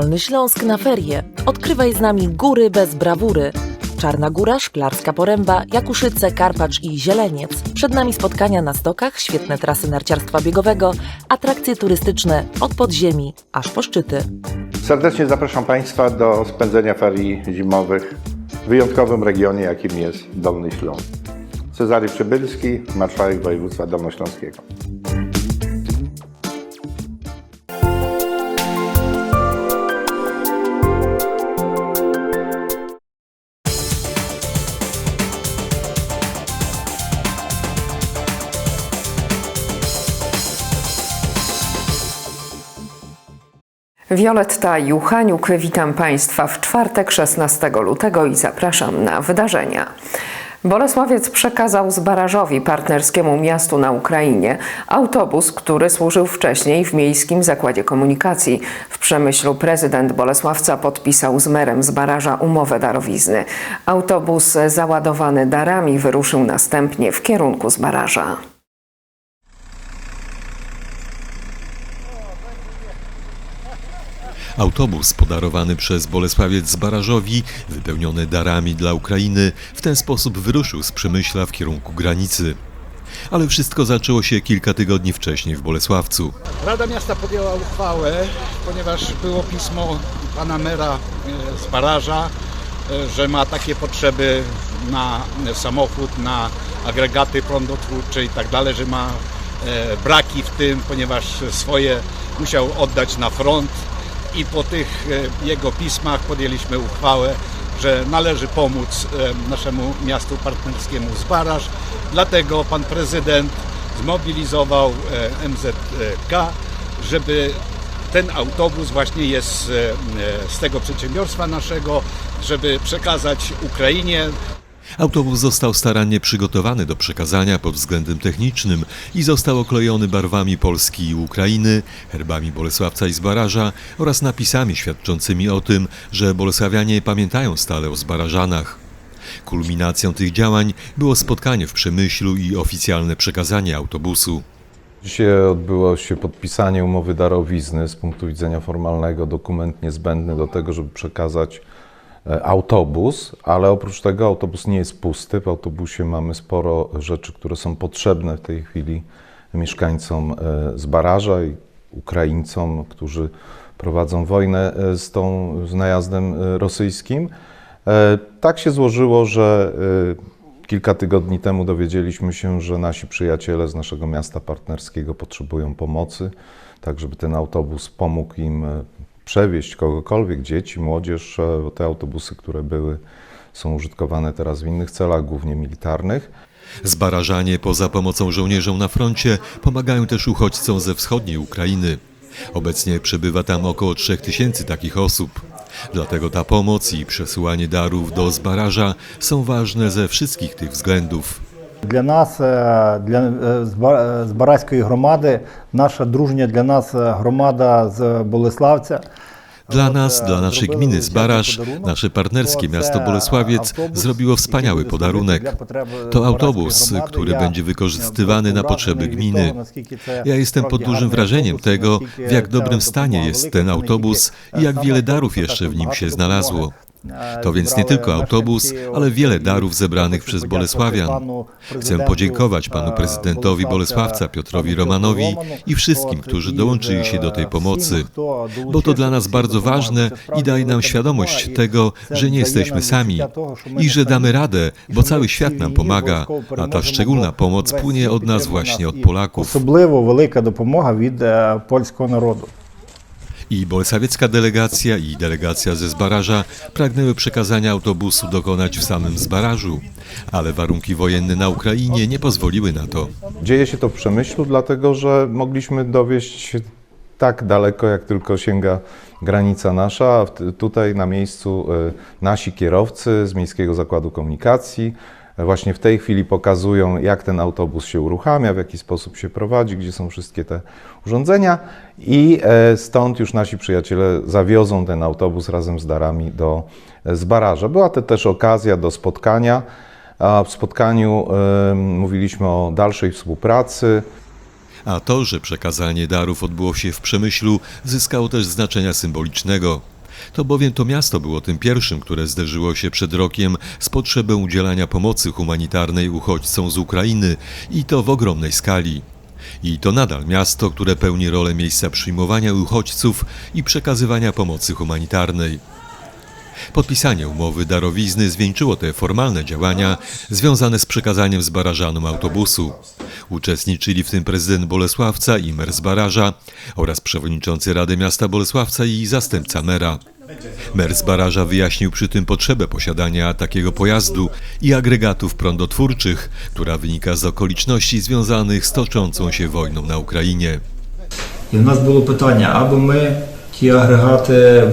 Dolny Śląsk na ferie. Odkrywaj z nami góry bez brawury. Czarna Góra, Szklarska Poręba, Jakuszyce, Karpacz i Zieleniec. Przed nami spotkania na stokach, świetne trasy narciarstwa biegowego, atrakcje turystyczne od podziemi aż po szczyty. Serdecznie zapraszam Państwa do spędzenia ferii zimowych w wyjątkowym regionie, jakim jest Dolny Śląsk. Cezary Przybylski, marszałek województwa dolnośląskiego. Wioletta Juchaniuk, witam Państwa w czwartek 16 lutego i zapraszam na wydarzenia. Bolesławiec przekazał Zbarażowi, partnerskiemu miastu na Ukrainie, autobus, który służył wcześniej w Miejskim Zakładzie Komunikacji. W Przemyślu prezydent Bolesławca podpisał z merem Zbaraża umowę darowizny. Autobus załadowany darami wyruszył następnie w kierunku Zbaraża. Autobus podarowany przez Bolesławiec Zbarażowi, wypełniony darami dla Ukrainy, w ten sposób wyruszył z Przemyśla w kierunku granicy. Ale wszystko zaczęło się kilka tygodni wcześniej w Bolesławcu. Rada Miasta podjęła uchwałę, ponieważ było pismo pana mera e, z Baraża, e, że ma takie potrzeby na samochód, na agregaty prądotwórcze i tak dalej, że ma e, braki w tym, ponieważ swoje musiał oddać na front i po tych e, jego pismach podjęliśmy uchwałę, że należy pomóc e, naszemu miastu partnerskiemu z Baraż. Dlatego pan prezydent zmobilizował e, MZK, żeby ten autobus właśnie jest z tego przedsiębiorstwa naszego, żeby przekazać Ukrainie Autobus został starannie przygotowany do przekazania pod względem technicznym i został oklejony barwami Polski i Ukrainy, herbami Bolesławca i Zbaraża oraz napisami świadczącymi o tym, że bolesławianie pamiętają stale o Zbarażanach. Kulminacją tych działań było spotkanie w Przemyślu i oficjalne przekazanie autobusu. Dzisiaj odbyło się podpisanie umowy darowizny. Z punktu widzenia formalnego dokument niezbędny do tego, żeby przekazać autobus, ale oprócz tego autobus nie jest pusty. W autobusie mamy sporo rzeczy, które są potrzebne w tej chwili mieszkańcom e, z Baraża i Ukraińcom, którzy prowadzą wojnę e, z, tą, z najazdem e, rosyjskim. E, Tak się złożyło, że e, Kilka tygodni temu dowiedzieliśmy się, że nasi przyjaciele z naszego miasta partnerskiego potrzebują pomocy, tak żeby ten autobus pomógł im e, przewieźć kogokolwiek, dzieci, młodzież, e, bo te autobusy, które były, są użytkowane teraz w innych celach, głównie militarnych. Zbarażanie poza pomocą żołnierzom na froncie pomagają też uchodźcom ze wschodniej Ukrainy. Obecnie przebywa tam około 3000 takich osób. Dlatego ta pomoc i przesyłanie darów do Zbaraża są ważne ze wszystkich tych względów. Для нас, е, для е, Зба- е, Збаразької громади, наша дружня для нас е, громада з Болеславця. Dla nas, dla naszej gminy Zbaraż, nasze partnerskie miasto Bolesławiec zrobiło wspaniały podarunek. To autobus, który będzie wykorzystywany na potrzeby gminy. Ja jestem pod dużym wrażeniem tego, w jak dobrym stanie jest ten autobus i jak wiele darów jeszcze w nim się znalazło. To więc nie tylko autobus, ale wiele darów zebranych przez Bolesławian. Chcę podziękować panu prezydentowi Bolesławca Piotrowi Romanowi i wszystkim, którzy dołączyli się do tej pomocy, bo to dla nas bardzo ważne i daje nam świadomość tego, że nie jesteśmy sami i że damy radę, bo cały świat nam pomaga, a ta szczególna pomoc płynie od nas właśnie od Polaków. Особливо велика допомога від е, польського народу. I bolesławiecka delegacja i delegacja ze Zbaraża pragnęły przekazania autobusu dokonać w samym Zbarażu, ale warunki wojenne na Ukrainie nie pozwoliły na to. Dzieje się to w Przemyślu, dlatego że mogliśmy dowieść tak daleko, jak tylko sięga granica nasza. Tutaj na miejscu e, nasi kierowcy z Miejskiego Zakładu Komunikacji e, właśnie w tej chwili pokazują, jak ten autobus się uruchamia, w jaki sposób się prowadzi, gdzie są wszystkie te urządzenia i e, stąd już nasi przyjaciele zawiozą ten autobus razem z darami do e, Zbaraża. Była to też okazja do spotkania. A w spotkaniu e, mówiliśmy o dalszej współpracy. A to, że przekazanie darów odbyło się w Przemyślu, zyskało też znaczenia symbolicznego. To bowiem to miasto było tym pierwszym, które zderzyło się przed rokiem z potrzebą udzielania pomocy humanitarnej uchodźcom z Ukrainy i to w ogromnej skali. I to nadal miasto, które pełni rolę miejsca przyjmowania uchodźców i przekazywania pomocy humanitarnej. Podpisanie umowy darowizny zwieńczyło te formalne działania związane z przekazaniem z barażanom autobusu. Uczestniczyli w tym prezydent Bolesławca i mer z Baraża oraz przewodniczący Rady Miasta Bolesławca i zastępca mera. Mer z Baraża wyjaśnił przy tym potrzebę posiadania takiego pojazdu i agregatów prądotwórczych, która wynika z okoliczności związanych z toczącą się wojną na Ukrainie. І в нас було питання, або ми ті агрегати е,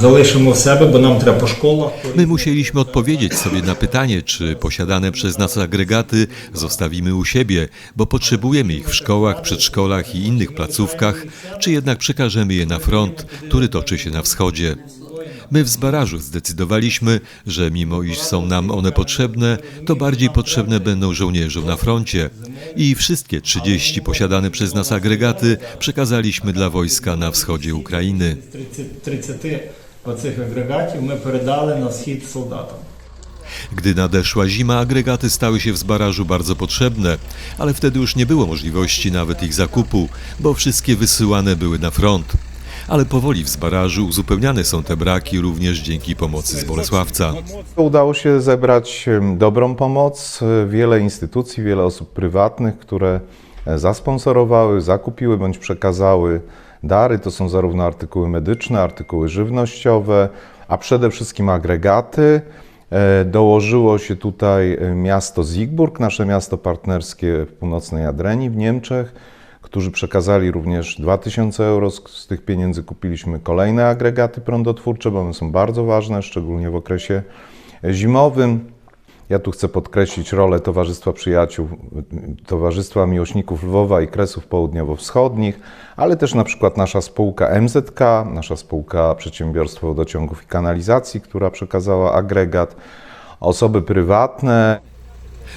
залишимо в себе, бо нам треба по школах. My musieliśmy odpowiedzieć sobie na pytanie, czy posiadane przez nas agregaty zostawimy u siebie, bo potrzebujemy ich w szkołach, przedszkolach i innych placówkach, czy jednak przekażemy je na front, który toczy się na wschodzie. My w Zbarażu zdecydowaliśmy, że mimo iż są nam one potrzebne, to bardziej potrzebne będą żołnierzom na froncie. I wszystkie 30 posiadane przez nas agregaty przekazaliśmy dla wojska na wschodzie Ukrainy. 30, 30 оцих агрегатів ми передали на схід солдатам. Gdy nadeszła zima, agregaty stały się w Zbarażu bardzo potrzebne, ale wtedy już nie było możliwości nawet ich zakupu, bo wszystkie wysyłane były na front. Ale powoli w Zbarażu uzupełniane są te braki również dzięki pomocy z Bolesławca. Udało się zebrać dobrą pomoc. Wiele instytucji, wiele osób prywatnych, które e, zasponsorowały, zakupiły bądź przekazały dary. To są zarówno artykuły medyczne, artykuły żywnościowe, a przede wszystkim agregaty. E, Dołożyło się tutaj e, miasto Siegburg, nasze miasto partnerskie w północnej Adrenii w Niemczech, którzy przekazali również 2000 euro. Z, tych pieniędzy kupiliśmy kolejne agregaty prądotwórcze, bo one są bardzo ważne, szczególnie w okresie zimowym. Ja tu chcę podkreślić rolę Towarzystwa Przyjaciół, Towarzystwa Miłośników Lwowa i Kresów Południowo-Wschodnich, ale też na przykład nasza spółka MZK, nasza spółka Przedsiębiorstwo Wodociągów i Kanalizacji, która przekazała agregat, osoby prywatne,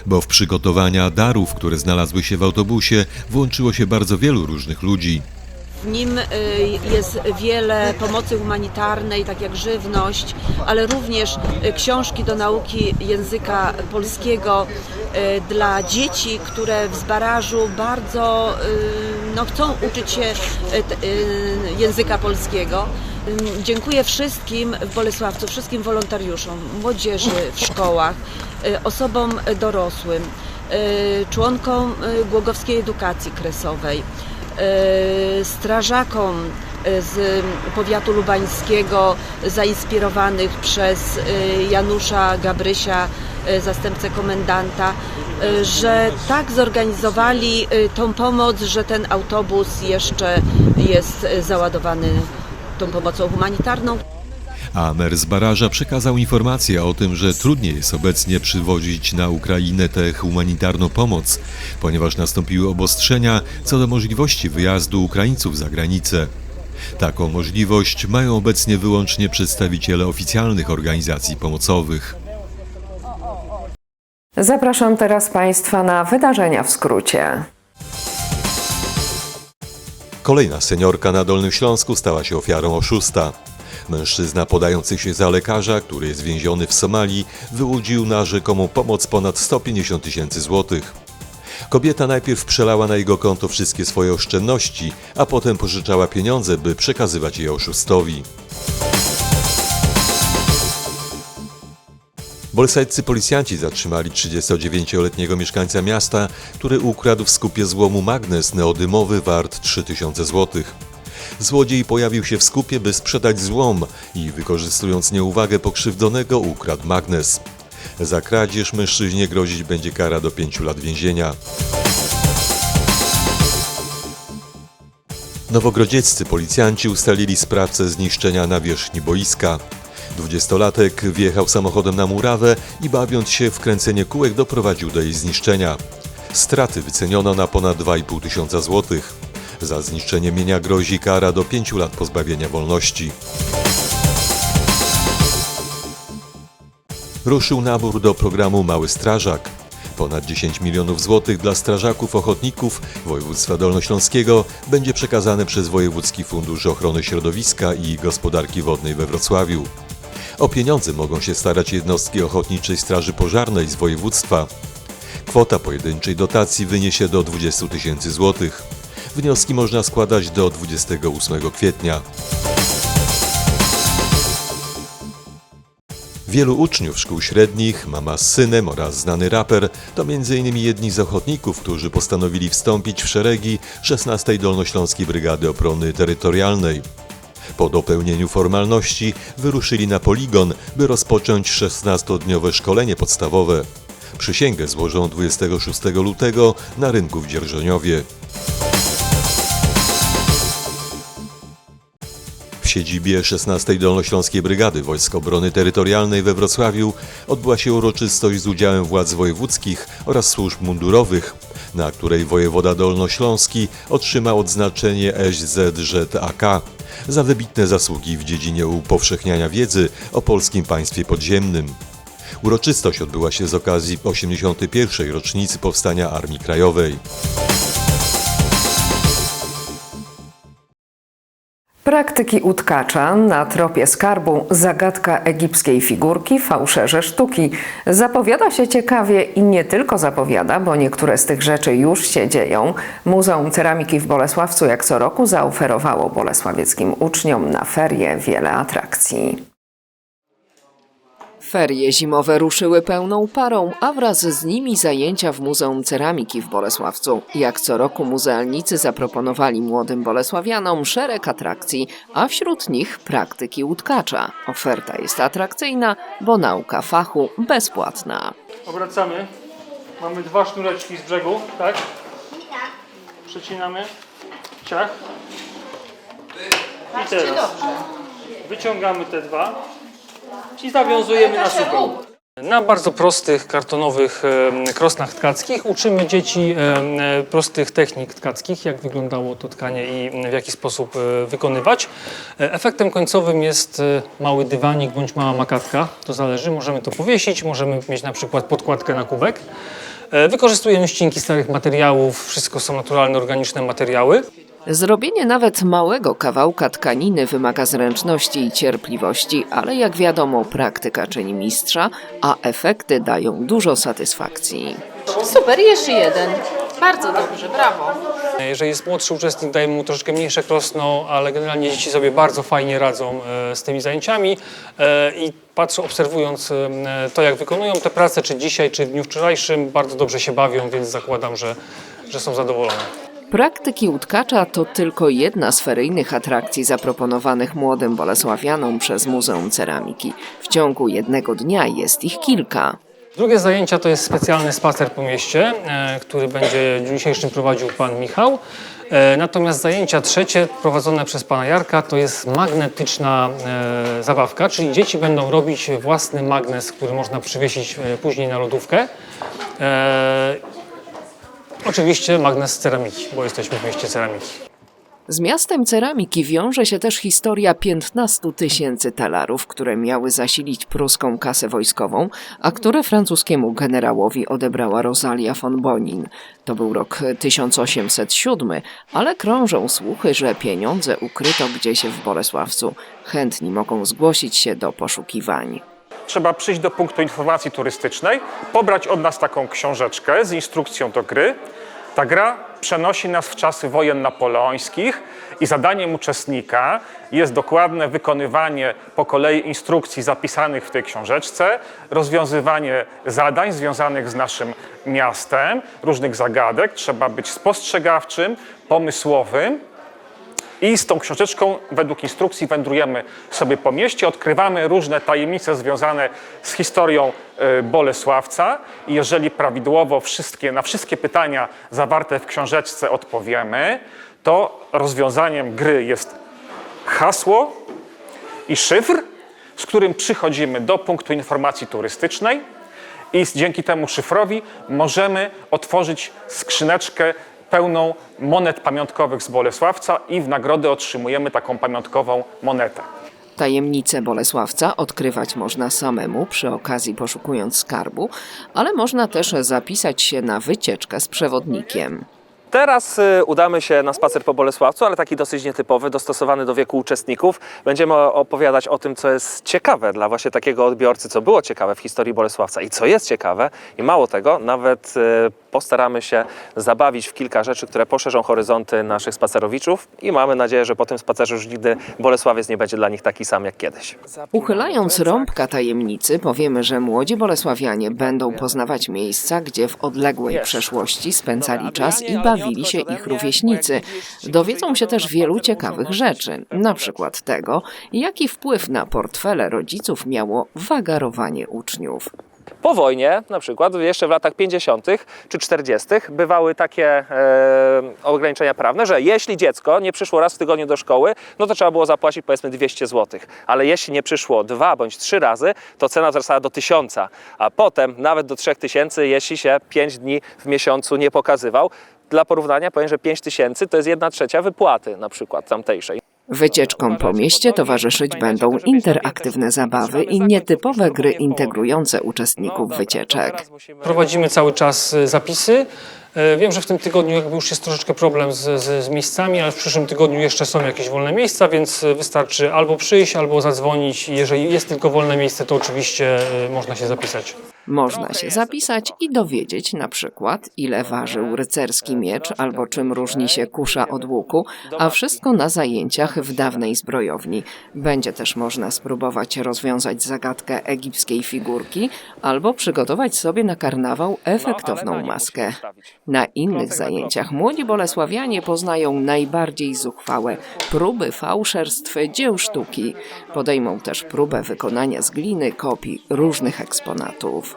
Bo w przygotowania darów, które znalazły się w autobusie, włączyło się bardzo wielu różnych ludzi. W nim y, jest wiele pomocy humanitarnej, tak jak żywność, ale również y, książki do nauki języka polskiego y, dla dzieci, które w Zbarażu bardzo no, chcą uczyć się języka polskiego. Dziękuję wszystkim w Bolesławcu, wszystkim wolontariuszom, młodzieży w szkołach, osobom dorosłym, y, członkom y, Głogowskiej Edukacji Kresowej, y, strażakom y, z powiatu lubańskiego zainspirowanych przez y, Janusza Gabrysia, y, zastępcę komendanta, y, że tak zorganizowali y, tą pomoc, że ten autobus jeszcze jest y, załadowany tą pomocą humanitarną. A mer z Baraża przekazał informację o tym, że trudniej jest obecnie przywozić na Ukrainę tę humanitarną pomoc, ponieważ nastąpiły obostrzenia co do możliwości wyjazdu Ukraińców za granicę. Taką możliwość mają obecnie wyłącznie przedstawiciele oficjalnych organizacji pomocowych. Zapraszam teraz Państwa na wydarzenia w skrócie. Kolejna seniorka na Dolnym Śląsku stała się ofiarą oszusta. Mężczyzna podający się za lekarza, który jest więziony w Somalii, wyłudził na rzekomą pomoc ponad 150 tysięcy złotych. Kobieta najpierw przelała na jego konto wszystkie swoje oszczędności, a potem pożyczała pieniądze, by przekazywać je oszustowi. Bolsajcy policjanci zatrzymali 39-letniego mieszkańca miasta, który ukradł w skupie złomu magnes neodymowy wart 3000 zł. Złodziej pojawił się w skupie, by sprzedać złom i wykorzystując nieuwagę pokrzywdzonego ukradł magnes. Za kradzież mężczyźnie grozić będzie kara do 5 lat więzienia. Nowogrodzieccy policjanci ustalili sprawcę zniszczenia nawierzchni boiska. Dwudziestolatek wjechał samochodem na murawę i bawiąc się w kręcenie kółek doprowadził do jej zniszczenia. Straty wyceniono na ponad 2,5 tysiąca złotych. Za zniszczenie mienia grozi kara do 5 lat pozbawienia wolności. Ruszył nabór do programu Mały Strażak. Ponad 10 milionów złotych dla strażaków ochotników województwa dolnośląskiego będzie przekazane przez Wojewódzki Fundusz Ochrony Środowiska i Gospodarki Wodnej we Wrocławiu. O pieniądze mogą się starać jednostki Ochotniczej Straży Pożarnej z województwa. Kwota pojedynczej dotacji wyniesie do 20 tysięcy złotych. Wnioski można składać do 28 kwietnia. Wielu uczniów szkół średnich, mama z synem oraz znany raper to m.in. jedni z ochotników, którzy postanowili wstąpić w szeregi 16. Dolnośląskiej Brygady Obrony Terytorialnej. Po dopełnieniu formalności wyruszyli na poligon, by rozpocząć 16-dniowe szkolenie podstawowe. Przysięgę złożą 26 lutego na rynku w Dzierżoniowie. W siedzibie 16. Dolnośląskiej Brygady Wojsk Obrony Terytorialnej we Wrocławiu odbyła się uroczystość z udziałem władz wojewódzkich oraz służb mundurowych, na której wojewoda dolnośląski otrzymał odznaczenie SZZAK za wybitne zasługi w dziedzinie upowszechniania wiedzy o polskim państwie podziemnym. Uroczystość odbyła się z okazji 81. rocznicy powstania Armii Krajowej. Praktyki utkacza na tropie skarbu, zagadka egipskiej figurki, fałszerze sztuki. Zapowiada się ciekawie i nie tylko zapowiada, bo niektóre z tych rzeczy już się dzieją. Muzeum Ceramiki w Bolesławcu jak co roku zaoferowało bolesławieckim uczniom na ferie wiele atrakcji. Ferie zimowe ruszyły pełną parą, a wraz z nimi zajęcia w Muzeum Ceramiki w Bolesławcu. Jak co roku muzealnicy zaproponowali młodym bolesławianom szereg atrakcji, a wśród nich praktyki łódkacza. Oferta jest atrakcyjna, bo nauka fachu bezpłatna. Obracamy. Mamy dwa sznureczki z brzegu, tak? Przecinamy. Ciach. I teraz wyciągamy te dwa i zawiązujemy na supeł. Na bardzo prostych kartonowych krosnach tkackich uczymy dzieci e, prostych technik tkackich, jak wyglądało to tkanie i w jaki sposób e, wykonywać. E, Efektem końcowym jest e, mały dywanik bądź mała makatka, to zależy. Możemy to powiesić, możemy mieć na przykład podkładkę na kubek. E, Wykorzystujemy ścinki starych materiałów, wszystko są naturalne, organiczne materiały. Zrobienie nawet małego kawałka tkaniny wymaga zręczności i cierpliwości, ale jak wiadomo, praktyka czyni mistrza, a efekty dają dużo satysfakcji. Super, jeszcze jeden. Bardzo dobrze, brawo. Jeżeli jest młodszy uczestnik, dajemy mu troszeczkę mniejsze krosno, ale generalnie dzieci sobie bardzo fajnie radzą e, z tymi zajęciami e, i patrzą, obserwując e, to, jak wykonują te prace, czy dzisiaj, czy w dniu wczorajszym, bardzo dobrze się bawią, więc zakładam, że, że są zadowolone. Praktyki łódkacza to tylko jedna z feryjnych atrakcji zaproponowanych młodym bolesławianom przez Muzeum Ceramiki. W ciągu jednego dnia jest ich kilka. Drugie zajęcia to jest specjalny spacer po mieście, e, który będzie dzisiejszym prowadził pan Michał. E, Natomiast zajęcia trzecie, prowadzone przez pana Jarka, to jest magnetyczna e, zabawka, czyli dzieci będą robić własny magnes, który można przywiesić później na lodówkę. Oczywiście magnes ceramiki, bo jesteśmy w mieście ceramiki. Z miastem ceramiki wiąże się też historia 15 tysięcy talarów, które miały zasilić pruską kasę wojskową, a które francuskiemu generałowi odebrała Rosalia von Bonin. To był rok 1807, ale krążą słuchy, że pieniądze ukryto gdzieś w Bolesławcu. Chętni mogą zgłosić się do poszukiwań. Trzeba przyjść do punktu informacji turystycznej, pobrać od nas taką książeczkę z instrukcją do gry. Ta gra przenosi nas w czasy wojen napoleońskich i zadaniem uczestnika jest dokładne wykonywanie po kolei instrukcji zapisanych w tej książeczce, rozwiązywanie zadań związanych z naszym miastem, różnych zagadek. Trzeba być spostrzegawczym, pomysłowym i z tą książeczką według instrukcji wędrujemy sobie po mieście, odkrywamy różne tajemnice związane z historią e, Bolesławca. I jeżeli prawidłowo wszystkie, na wszystkie pytania zawarte w książeczce odpowiemy, to rozwiązaniem gry jest hasło i szyfr, z którym przychodzimy do punktu informacji turystycznej. I dzięki temu szyfrowi możemy otworzyć skrzyneczkę pełną monet pamiątkowych z Bolesławca i w nagrodę otrzymujemy taką pamiątkową monetę. Tajemnice Bolesławca odkrywać można samemu przy okazji poszukując skarbu, ale można też zapisać się na wycieczkę z przewodnikiem. Teraz y, udamy się na spacer po Bolesławcu, ale taki dosyć nietypowy, dostosowany do wieku uczestników. Będziemy opowiadać o tym, co jest ciekawe dla właśnie takiego odbiorcy, co było ciekawe w historii Bolesławca i co jest ciekawe. I mało tego, nawet y, postaramy się zabawić w kilka rzeczy, które poszerzą horyzonty naszych spacerowiczów i mamy nadzieję, że po tym spacerze już nigdy Bolesławiec nie będzie dla nich taki sam jak kiedyś. Uchylając rąbka tajemnicy, powiemy, że młodzi Bolesławianie będą poznawać miejsca, gdzie w odległej przeszłości spędzali czas i bawili się ich rówieśnicy. Dowiedzą się też wielu ciekawych rzeczy, na przykład tego, jaki wpływ na portfele rodziców miało wagarowanie uczniów. Po wojnie, na przykład jeszcze w latach 50. czy 40., bywały takie e, ograniczenia prawne, że jeśli dziecko nie przyszło raz w tygodniu do szkoły, no to trzeba było zapłacić powiedzmy 200 zł. Ale jeśli nie przyszło dwa bądź trzy razy, to cena wzrastała do 1000, a potem nawet do 3000, jeśli się 5 dni w miesiącu nie pokazywał. Dla porównania powiem, że 5000 to jest 1 trzecia wypłaty na przykład tamtejszej. Wycieczkom po mieście towarzyszyć będą interaktywne zabawy i nietypowe gry integrujące uczestników wycieczek. Prowadzimy cały czas y, zapisy. E, Wiem, że w tym tygodniu jakby już jest troszeczkę problem z, z, z miejscami, ale w przyszłym tygodniu jeszcze są jakieś wolne miejsca, więc y, wystarczy albo przyjść, albo zadzwonić. Jeżeli jest tylko wolne miejsce, to oczywiście y, można się zapisać. Można się zapisać i dowiedzieć na przykład, ile ważył rycerski miecz albo czym różni się kusza od łuku, a wszystko na zajęciach w dawnej zbrojowni. Będzie też można spróbować rozwiązać zagadkę egipskiej figurki albo przygotować sobie na karnawał efektowną maskę. Na innych zajęciach młodzi bolesławianie poznają najbardziej zuchwałe próby fałszerstw dzieł sztuki. Podejmą też próbę wykonania z gliny kopii różnych eksponatów.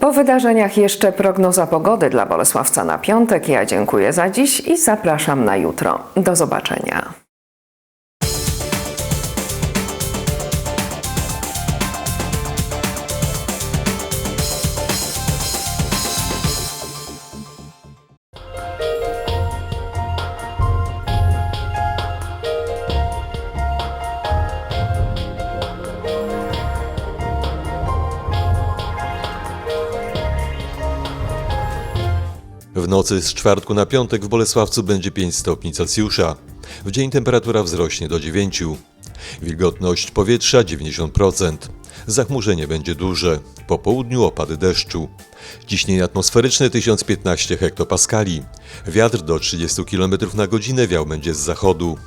Po wydarzeniach jeszcze prognoza pogody dla Bolesławca na piątek. Ja dziękuję za dziś i zapraszam na jutro. Do zobaczenia. Nocy z czwartku na piątek w Bolesławcu będzie 5 stopni Celsjusza. W dzień temperatura wzrośnie do 9. Wilgotność powietrza 90%. Zachmurzenie będzie duże. Po południu opady deszczu. Ciśnienie atmosferyczne 1015 hektopaskali. Wiatr do 30 km na godzinę wiał będzie z zachodu.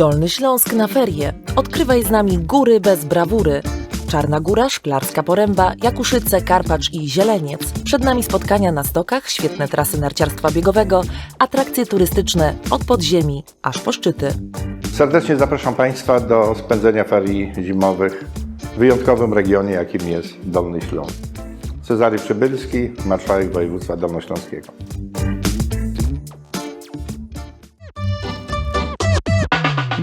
Dolny Śląsk na ferie. Odkrywaj z nami góry bez brawury. Czarna Góra, Szklarska Poręba, Jakuszyce, Karpacz i Zieleniec. Przed nami spotkania na stokach, świetne trasy narciarstwa biegowego, atrakcje turystyczne od podziemi aż po szczyty. Serdecznie zapraszam Państwa do spędzenia ferii zimowych w wyjątkowym regionie, jakim jest Dolny Śląsk. Cezary Przybylski, marszałek województwa dolnośląskiego.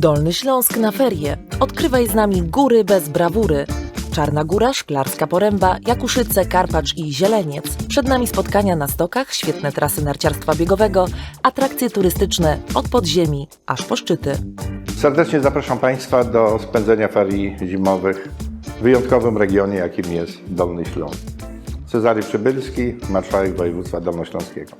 Dolny Śląsk na ferie. Odkrywaj z nami góry bez brawury. Czarna Góra, Szklarska Poręba, Jakuszyce, Karpacz i Zieleniec. Przed nami spotkania na stokach, świetne trasy narciarstwa biegowego, atrakcje turystyczne od podziemi aż po szczyty. Serdecznie zapraszam Państwa do spędzenia ferii zimowych w wyjątkowym regionie, jakim jest Dolny Śląsk. Cezary Przybylski, marszałek województwa dolnośląskiego.